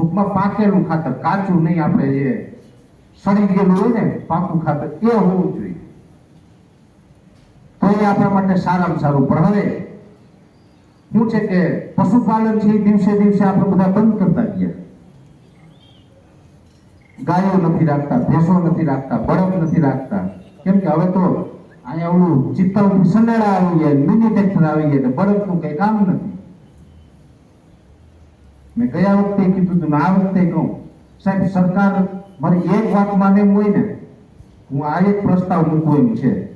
ટૂંકમાં પાકેલું ખાતર, કાચું નહીં આપણે જે સડી ગયેલું હોય ને, પાકું ખાતર, એ હોવું જોઈએ. તો એ આપણા માટે સારામાં સારું. પણ હવે શું છે કે પશુપાલન છે દિવસે દિવસે આપણે બધા બંધ કરતા ગયા. ગાયો નથી રાખતા, ભેંસો નથી રાખતા, બળદ નથી રાખતા. કેમ કે હવે તો અહીંયા ઓલું ચિત્તલથી સનેડા આવી ગયા, મિની ટ્રેક્ટર આવી ગયા બળદનું કઈ કામ નથી. મેં ગયા વખતે કીધું હતું આ વખતે કહું, સાહેબ, સરકાર મારી એક વાત માને હોય ને, હું આ એક પ્રસ્તાવ મૂકવો એમ છે.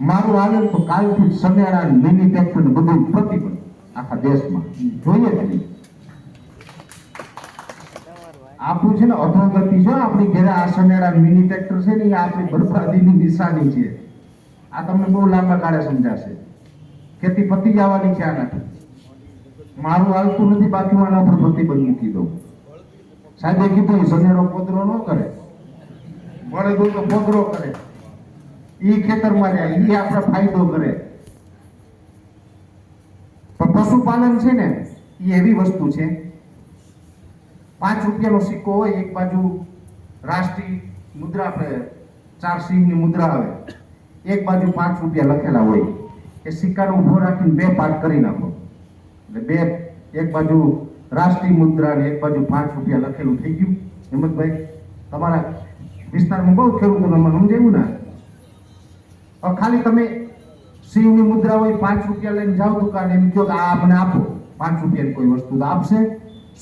મારું આનંદ તો કાલથી સનેડા મિની ટ્રેક્ટર બધું પ્રતિબંધ આખા દેશમાં. જોઈએ નહીં. આપણું છે ને અધોગતિ છે, આપણી ઘરે આ સનેડા મિની ટ્રેક્ટર છે ને, એ આપણી બરબાદીની નિશાની છે. આ તમને બહુ લાંબા ગાળે સમજાશે. ખેતી પતી જવાની છે આનાથી. મારું આવતું નથી બાકી હું એના પર પ્રતિબંધ મૂકી દઉં. સાહેબે કીધું સનેડો પોદરો ન કરે. વળે હોય તો પોદરો કરે. ઈ ખેતરમાં જાય ઈ આપણે ફાયદો કરે. પણ પશુપાલન છે ને એ એવી વસ્તુ છે. પાંચ રૂપિયાનો સિક્કો હોય, એક બાજુ રાષ્ટ્રીય મુદ્રા આપણે ચાર સિંહની મુદ્રા આવે. એક બાજુ પાંચ રૂપિયા લખેલા હોય. એ સિક્કાનો ઊભો રાખીને બે પાર્ટ કરી નાખો. એટલે બે, એક બાજુ રાષ્ટ્રીય મુદ્રા ને એક બાજુ પાંચ રૂપિયા લખેલું થઈ ગયું. હિંમતભાઈ, તમારા વિસ્તારમાં બહુ ખેડૂતોને સમજાયું ને? ખાલી તમે સિંહની મુદ્રા હોય પાંચ રૂપિયા લઈને જાઓ દુકાને, એમ કહો કે આ મને આપો. પાંચ રૂપિયાની કોઈ વસ્તુ તો આપશે.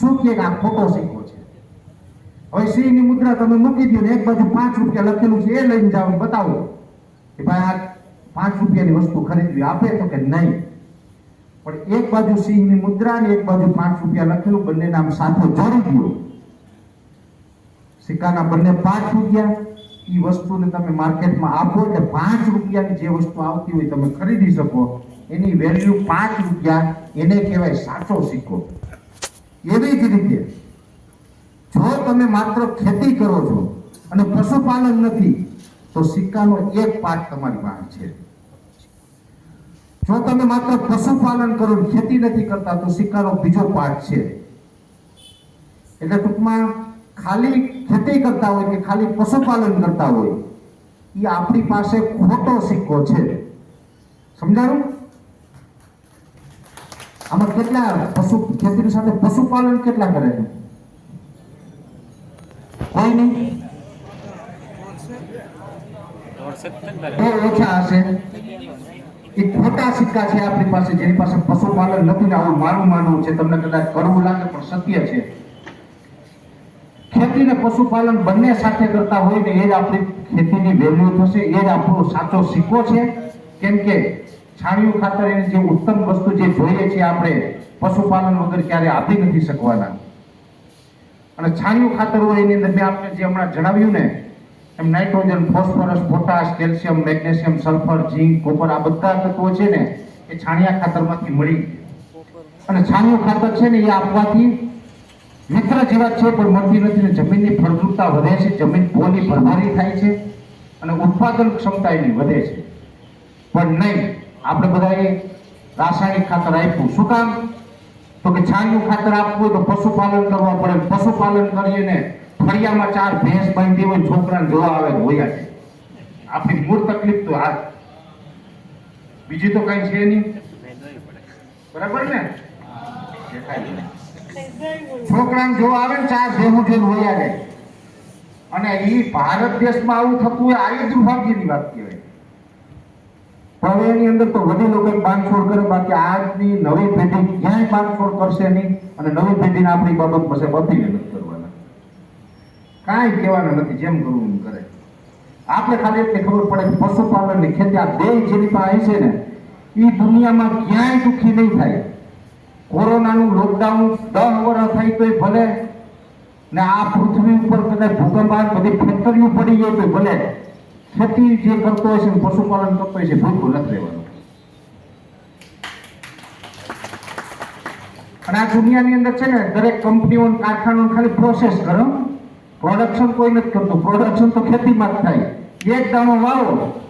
શું કે આ ખોટો સિક્કો છે? હવે સિંહની મુદ્રા તમે મૂકી દો ને, એક બાજુ પાંચ રૂપિયા લખેલું છે, એ લઈને જાઓ બતાવો. કે ભાઈ આ પાંચ રૂપિયાની વસ્તુ ખરીદવી આપે તો કે નહીં? પણ એક બાજુ સિંહની મુદ્રા ને એક બાજુ પાંચ રૂપિયા લખેલું, બંને નામ સાથે જોડી ગયો સિક્કાના બંને પાંચ રૂપિયા. એ વસ્તુને તમે માર્કેટમાં આપો એટલે પાંચ રૂપિયાની જે વસ્તુ આવતી હોય તમે ખરીદી શકો. એની વેલ્યુ પાંચ રૂપિયા, એને કહેવાય સાચો સિક્કો. એવી જ રીતે જો તમે માત્ર ખેતી કરો છો અને પશુપાલન નથી, તો સિક્કાનો એક પાક તમારી પાસે છે. જો તમે માત્ર પશુપાલન કરો ખેતી નથી કરતા તો સિક્કાનો બીજો પાર્ટ છે એટલે ટૂંકમાં ખાલી ખેતી કરતા હોય કે ખાલી પશુપાલન કરતા હોય એ આપણી પાસે ખોટો સિક્કો છે સમજાયું આમાં કેટલા પશુ ખેતીની સાથે પશુપાલન કેટલા કરે છે કોઈ નહીં ઓછા હશે એ ખોટા સિક્કા છે આપણી પાસે, જેની પાસે પશુપાલન નથી ને આવું મારું માનવું છે. તમને કદાચ કરવું લાગે, પણ સત્ય છે. ખેતી ને પશુપાલન બંને સાથે કરતા હોય ને એ જ આપણી ખેતીની વેલ્યુ થશે, એ જ આપણો સાચો સિક્કો છે. કેમ કે છાણિયું ખાતર એની જે ઉત્તમ વસ્તુ જે જોઈએ છે આપણે, પશુપાલન વગર ક્યારે આપી નથી શકવાના. અને છાણિયું ખાતર હોય એની અંદર મેં આપણે જે હમણાં જણાવ્યું ને એમ nitrogen, phosphorus, potash, calcium, magnesium, sulphur, zinc, copper આ બધા તત્વો છે ને એ છાણિયા ખાતરમાંથી મળી અને છાણિયું ખાતર છે ને એ આપવાથી મિત્ર જેવા છે, પણ મળતી નથી ને જમીનની ફળદ્રુપતા વધે છે, જમીન પોલી ભરભારી થાય છે અને ઉત્પાદન ક્ષમતા એની વધે છે. પણ નહીં, આપણે બધાએ રાસાયણિક ખાતર આપ્યું. શું કામ? તો કે છાણિયું ખાતર આપવું તો પશુપાલન કરવા પડે. પશુપાલન કરીએ ને ફળિયામાં ચાર ભેંસ બાંધી હોય છોકરાને જોવા આવે હોયા છે આપણી મૂળ તકલીફ તો આ બીજી તો કઈ છે નહીં. બરાબર ને? છોકરાને જોવા આવે ચાર ભેહું જોઈને હોયા જાય અને એ ભારત દેશમાં આવું થતું હોય, આ જ દુર્ભાગ્યની વાત કહેવાય. પણ એની અંદર તો વડીલો કંઈક બાંધછોડ કરે, બાકી આજની નવી પેઢી ક્યાંય બાંધછોડ કરશે નહીં. અને નવી પેઢીને આપણી બાબત પાસે બધી નથી કાંઈ કહેવાનું નથી, જેમ કરવું કરે. આપણે ખાલી એટલી ખબર પડે કે પશુપાલનની ખેતી, આ બે જેની પાસે છે ને એ દુનિયામાં ક્યાંય દુઃખી નહીં થાય. કોરોનાનું લોકડાઉન દસ વર્ષ થાય તો ભલે, ને આ પૃથ્વી ઉપર કદાચ ભૂકંપ આવે બધી ફેક્ટરીઓ પડી ગઈ તો ભલે. ખેતી જે કરતો હોય છે પશુપાલન કરતો હોય છે ભૂખું નથી રહેવાનું. અને આ દુનિયાની અંદર છે ને, દરેક કંપનીઓ કારખાનાઓ ખાલી પ્રોસેસ કરો. પ્રોડક્શન કોઈ નથી કરતું. પ્રોડક્શન તો ખેતીમાં જ થાય. એક દાણો વાવો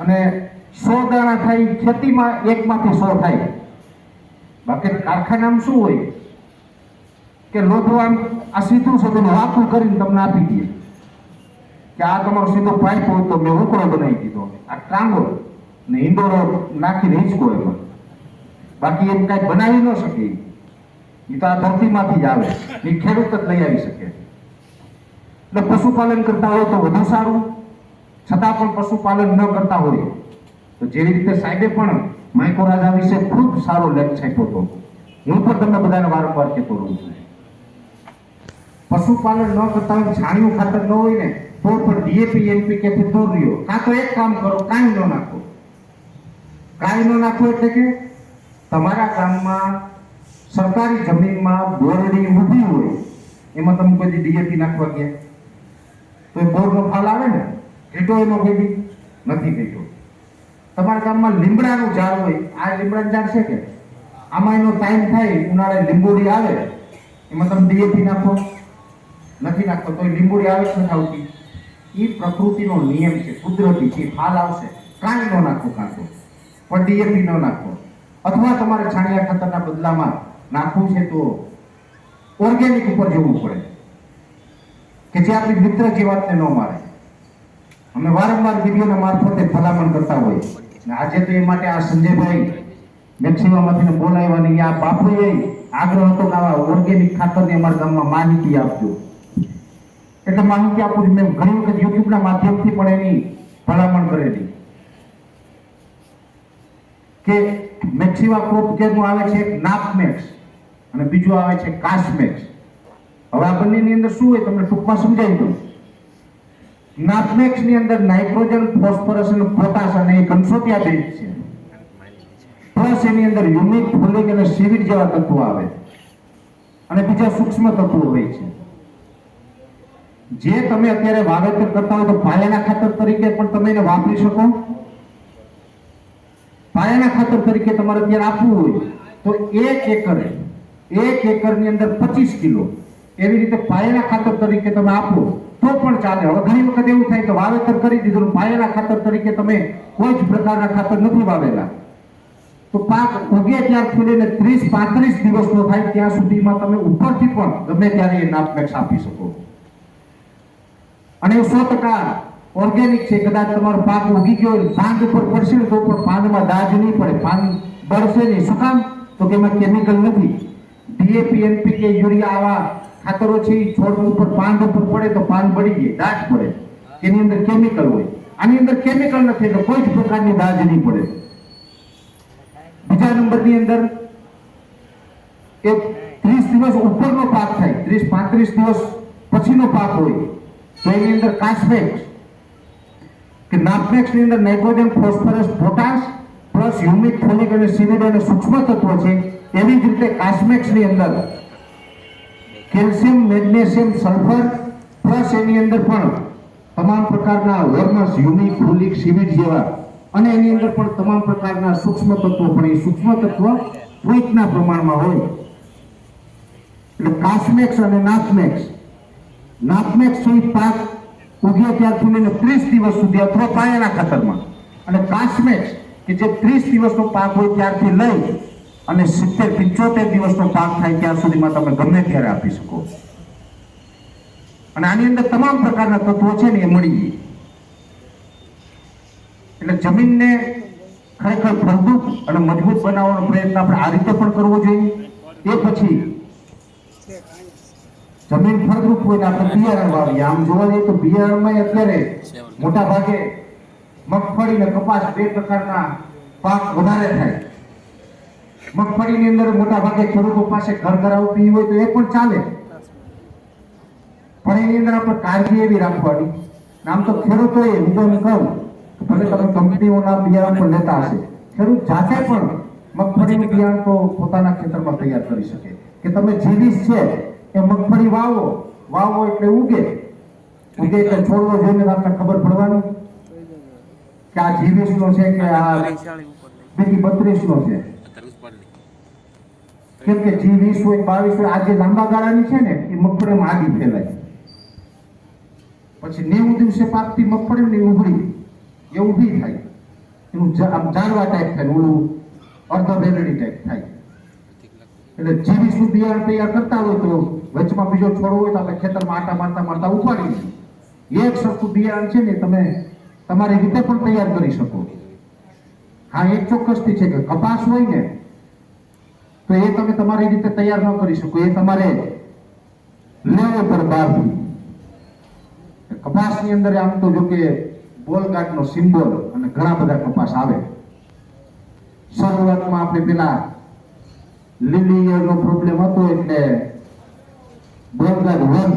અને સો દાણા થાય, ખેતીમાં એકમાંથી સો થાય. બાકી કારખાનામાં શું હોય? કે લોઢો આમ આ સીધું છે વાતું કરીને તમને આપી દે. કે આ તમારો સીધો પાઇપ હોય તો મેં ઉકળો બનાવી દીધો. આ ટ્રાંગો ને ઇન્ડોરો નાખીને હિંચકો એમાં. બાકી એમ કાંઈ બનાવી ન શકે. ઈ તો આ ધરતીમાંથી જ આવે. એ ખેડૂત જ લઈ આવી શકે. એટલે પશુપાલન કરતા હોય તો વધુ સારું. છતાં પણ પશુપાલન ન કરતા હોય તો જેવી રીતે સાહેબે પણ માઇકો રાજા વિશે ખૂબ સારો લેખ છાપ્યો હતો. હું પણ તમને બધાને વારંવાર કહેતો રહું છું. પશુપાલન ન કરતા હોય છાણિયું ખાતર ન હોય ને તો પણ ડીએપી એનપીકે થી દૂર રહ્યો? કાં તો એક કામ કરો, કાંઈ ન નાખો. કાંઈ ન નાખો એટલે કે તમારા ગામમાં સરકારી જમીનમાં બોરડી ઊભી હોય, એમાં તમે કોઈ ડીએપી નાખવા ગયા? તો એ બોરનો ફાલ આવે ને, ઘેટો એનો ભેગી નથી ઘેટો. તમારા ગામમાં લીમડાનું ઝાડ હોય, આ લીમડાનું ઝાડ છે કે? આમાં એનો ટાઈમ થાય, ઉનાળે લીંબોડી આવે, એમાં તમે ડીએપી નાખો. નથી નાખતો તો લીંબોડી આવે છે આવતી. એ પ્રકૃતિનો નિયમ છે, કુદરતી છે ફાલ આવશે. કાંઈ ન નાખો કાંતો પણ ડીએપી ન નાખો. અથવા તમારે છાણિયા ખાતરના બદલામાં નાખવું છે તો ઓર્ગેનિક ઉપર જવું પડે. કે જે આપણી મિત્ર જીવાતને ન મારે. અમે વારંવાર વિડીયોના મારફતે ભલામણ કરતા અને આજે તો એ માટે આ સંજયભાઈ મેક્સિમામાંથી બોલાવ્યા ને આ બાપુએ આગ્રહ હતો કે આવા ઓર્ગેનિક ખાતરની અમારા ગામમાં માહિતી આપજો. એટલે માહિતી આપું મેં ઘણી વખત યુટ્યુબના માધ્યમથી પણ એની ભલામણ કરેલી. કે મેક્સિમા ક્રોપ કેરનું આવે છે નાપમેક્સ અને બીજું આવે છે કાસ્મેક્સ હવે આ બંનેની અંદર શું હોય તમને ટૂંકમાં સમજાવી દઉં નાપમેક્સની અંદર નાઇટ્રોજન, ફોસ્ફરસ અને પોટાશ અને એ કંસોટિયા બેઝ છે. પ્લસ એની અંદર યુનિક ફોલિક અને સિવિર જેવા તત્વો આવે અને બીજા સૂક્ષ્મ તત્વો હોય છે. જે તમે અત્યારે વાવેતર કરતા હોય તો પાયાના ખાતર તરીકે પણ તમે એને વાપરી શકો. પાયાના ખાતર તરીકે તમારે અત્યારે આપવું હોય તો એક એકરે, એક એકરની અંદર પચીસ કિલો એવી રીતે પાયાના ખાતર તરીકે તમે આપો, તો પણ ચાલે. હવે ઘણી વખત એવું થાય કે વાવેતર કરી દીધું પાયાના ખાતર તરીકે તમે કોઈ જ પ્રકારના ખાતર નથી વાવેલા. તો પાક ઉગે ત્યારથી લઈને ત્રીસ, પાંત્રીસ દિવસનો થાય ત્યાં સુધીમાં તમે ઉપરથી પણ ગમે ત્યારે એ નાપમેક્ષ આપી શકો. અને એ સો ટકા ઓર્ગેનિક છે. કદાચ તમારો પાક ઉગી ગયો પાંદ ઉપર પડશે તો પણ પાનમાં દાજ નહીં પડે. પાન બળશે નહીં. શું કામ? તો કે એમાં કેમિકલ નથી. ડીએપી એનપીકે યુરિયા આવા ખાતરો છે એ છોડ ઉપર પાન ઉપર પડે તો પાન બળી જાય દાજ પડે. એની અંદર કેમિકલ હોય. આની અંદર કેમિકલ નથી, એટલે કોઈ જ પ્રકારની દાજ નહીં પડે. બીજા નંબરની અંદર એક ત્રીસ દિવસ ઉપરનો પાક થાય, ત્રીસ પાંત્રીસ દિવસ પછીનો પાક હોય, તો એની અંદર કાસ્મેક્સ કે નાપમેક્સની અંદર nitrogen phosphorus potash plus humic folic અને સિનેડ અને સૂક્ષ્મ તત્વો છે, એવી જ રીતે કાસ્મેક્સની અંદર કેલ્શિયમ, મેગ્નેશિયમ, સલ્ફર પ્લસ એની અંદર પણ તમામ પ્રકારના વર્મસ યુનિક, ફુલિક સિવિડ જેવા અને એની અંદર પણ તમામ પ્રકારના સૂક્ષ્મ તત્વો, પણ એ સૂક્ષ્મ તત્વ પૂરકના પ્રમાણમાં હોય. એટલે કાસ્મેક્સ અને નાથમેક્સ નાથમેક્સ છે પાક ઉગ્યો ત્યારથી લઈને ત્રીસ દિવસ સુધી અથવા પાયાના ખાતરમાં. અને કાસ્મેક્સ, કે જે ત્રીસ દિવસનો પાક હોય ત્યારથી લઈ અને સિત્તેર પિંચોતેર દિવસનો પાક થાય ત્યાં સુધીમાં તમે ગમે ત્યારે આપી શકો. અને આની અંદર તમામ પ્રકારના તત્વો છે ને એ મળી જાય. એટલે જમીનને ખરેખર ફળદ્રુપ અને મજબૂત બનાવવાનો પ્રયત્ન આપણે આ રીતે પણ કરવો જોઈએ. એ પછી જમીન ફળદ્રુપ હોય આપણે બિયારણ વાવીએ. આમ જોવા જઈએ તો બિયારણમાં અત્યારે મોટા ભાગે મગફળી અને કપાસ બે પ્રકારના પાક વધારે થાય. મગફળીની અંદર મોટા ભાગે ખેડૂતો પાસે ઘર પી હોય તો એ પણ ચાલે. પણ એની અંદર આપણે કાળજી એવી રાખવાની. આમ તો ખેડૂતોએ હું તો એમ કહું ભલે તમે કંપનીઓના બિયારણ પણ લેતા હશે. ખેડૂત જાતે પણ મગફળીનું બિયારણ તો પોતાના ખેતરમાં તૈયાર કરી શકે. કે તમે જીવીસ છે એ મગફળી વાવો વાવો એટલે ઉગે. ઉગે એટલે છોડવો જોઈને તો આપણે ખબર પડવાની કે આ જીવીસ નો છે કે આ બીજી બત્રીસ નો છે. કેમ કે જી વીસ હોય બાવીસ હોય, આ જે લાંબા ગાળાની છે ને, એ મગફળીમાં આડી ફેલાય. પછી નેવું દિવસે પાકતી મગફળી ને ઉભરી એ ઊભી થાય. એનું આમ જાડવા ટાઈપ થાય ઓલું અર્ધ વેલડી ટાઈપ થાય. એટલે જીવીશું બિયારણ તૈયાર કરતા હોય તો વચમાં બીજો છોડવો હોય તો આપણે ખેતરમાં આટા મારતા મારતા ઉપાડી એક સરખું બિયારણ છે ને તમે તમારી રીતે પણ તૈયાર કરી શકો. હા, એક ચોક્કસથી છે કે કપાસ હોય ને તો એ તમે તમારી રીતે તૈયાર ન કરી શકો. એ તમારે લેવો પર બહારથી. કપાસની અંદર આમ તો જો કે બોલગાટનો સિમ્બોલ અને ઘણા બધા કપાસ આવે. શરૂઆતમાં આપણે પેલા લીલી ઈયળનો પ્રોબ્લેમ હતો એટલે બોલગાટ વન.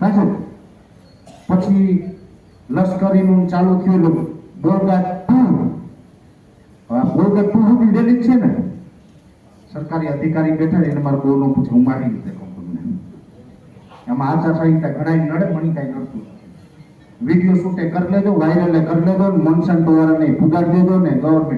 સાચું પછી લશ્કરીનું ચાલુ થયું એટલે બોલગાટ ટુ બોલગાટ ટુ સુધી ડેલી છે ને? સરકારી અધિકારી બેઠા એને મારે બહુ ન પૂછે, હું મારી રીતે કહું તમને એમાં આચાર સંહિતા ઘણા નડે મને કાંઈ નડતું વીડિયો શૂટે કરી લેજો વાયરલે કરી લેજો મોન્સાન્ટો નહીં પુગાડી દેજો ને ગવર્મેન્ટ